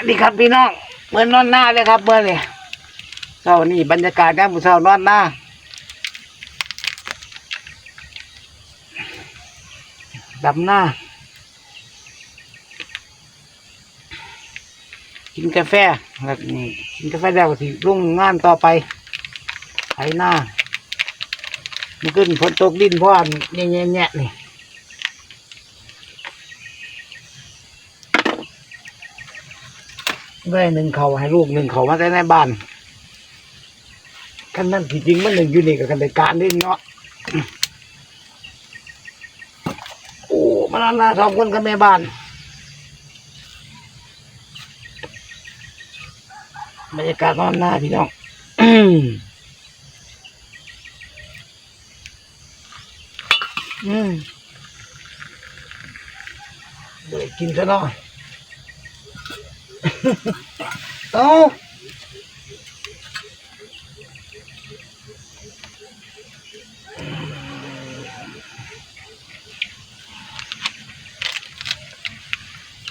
วัสดีครับพี่น้องเมื่อนอนหน้าเลยครับเมื่อนี่เช้านี่บรรยากาศยามมื้อเช้านอนหน้าดำหน้า กินกาแฟแล้วนี่กินกาแฟแล้วก็สิรุ่งงานต่อไปไถหน้ามันขึ้นฝนตกดินเพราะอันแง่ๆๆนี่ ได้หนึ่งเขาให้ลูกหนึ่งเขามาได้ในบ้านขั้นนั้นที่จริงมันหนึ่งอยู่นี่กับกันในการนี่เนาะโอ้มานานาสองคนกับแม่บ้านบรรยากาศนอนหน้าพี่น้องอืมอืมเดี๋ยวกินซะหน่อย เอา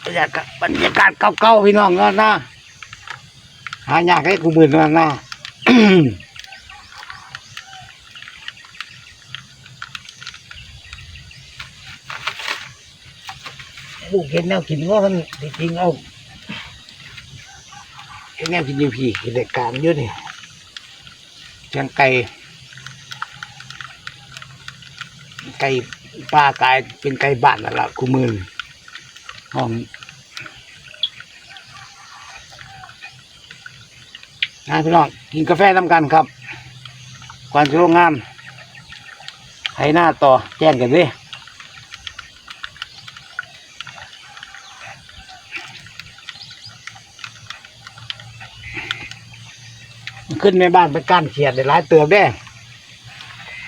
บรรยากาศบรรยากาศเก่าๆพี่น้องเนาะนะหายากให้กูมือนาะนะลูกเห็นแนวกินว่ามันจริงๆเอาเห็น แนวกินอยูพี่กินรายการอยู่นี่เชียงไก่ไก่ปลากายเป็นไก่บ้านนั่นละกูมือห้องนะพี่น้องกินกาแฟน้ำกันครับก่อนจะลงงานให้หน้าต่อแจ้งกันดิ ขึ้นแม่บ้านไปก้านเขียดได้หลายเติบได้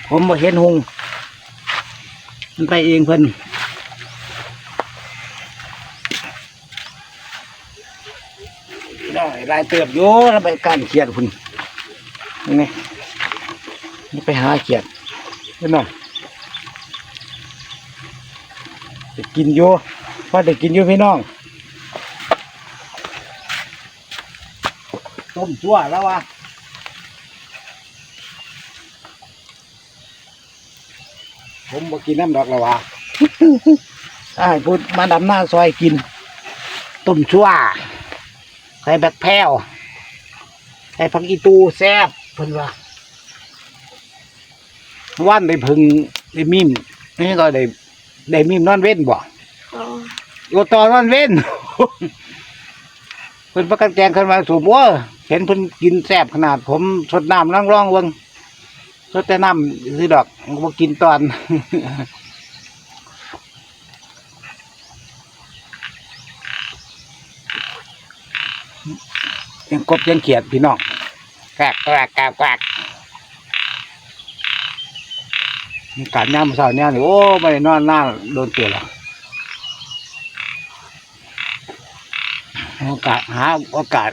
ผมบ่เห็นหงมันไปเองเพิ่นได้หลายเติบอยู่แล้วไปก้านเขียดคุณนี่นี่นี่ไปหาเขียดเห็นไหมจะกินอยู่พอจะกินอยู่พี่น้องต้มชั่วแล้ววะ ผมบ่กินน้ำดอกแล้ววะไอ้ายพูดมาดำหน้าซอยกิน ต้มชั่วใส่แบกแพ้วใส่ผักอีตูแซ่บเพิ่นว่าว่านได้พึงได้มิมนี่ก็ได้ได้มิมนอนเว้นบ่อ๋อโยตอนนอนเว้น เพิ่นประกันแจงขึ้นมาสูบว่าเห็นเพิ่นกินแซ่บขนาดผมสดน้ำร่องร่องๆเบิ่ง สดแต่น้ำคือดอกบ่กินตอนยังกบยังเขียดพี่น้องแกรกแกรกแกรกแกรกมีการย่ำเสาร์เนี่ยนี่โอ้ไม่ได้นอนหน้าโดนเตือนหรอกโอกาสหาโอกาส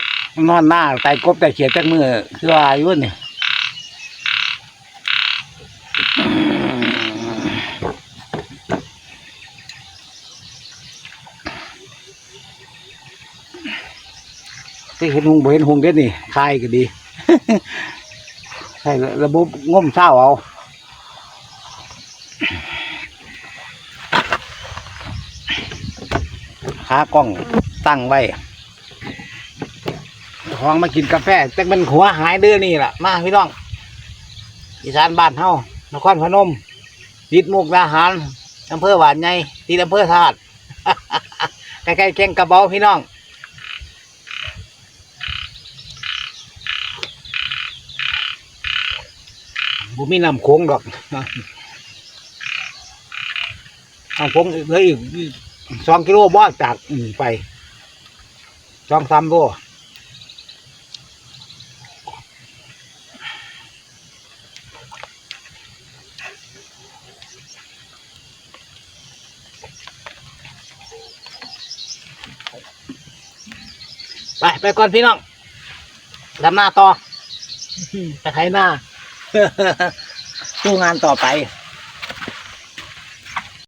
นอนหน้าไต่กบไต่เขียดจักมือคือว่าอายุนี่ ที่เห็นหงเห็นหงเด็ดนี่คายก็ดีใช่ระบบง่มเศร้าเอาขากล้องตั้งไว้ท้องมากินกาแฟแต่เป็นหัวหายเดือนี่แหละมาพี่น้องอีสานบ้านเฮานครพนมติดมุกดาหารอำเภอหวานใหญ่ติดอำเภอธาตุใกล้ๆแกงกระเบาพี่น้อง บุมีน้ำโค้งดอกน้ำโค้งเลยอีกสองกิโลบ่จากไปสองสามโลไป ไปก่อนพี่น้องดำหน้าต่อไปไถหน้า สู้งานต่อไป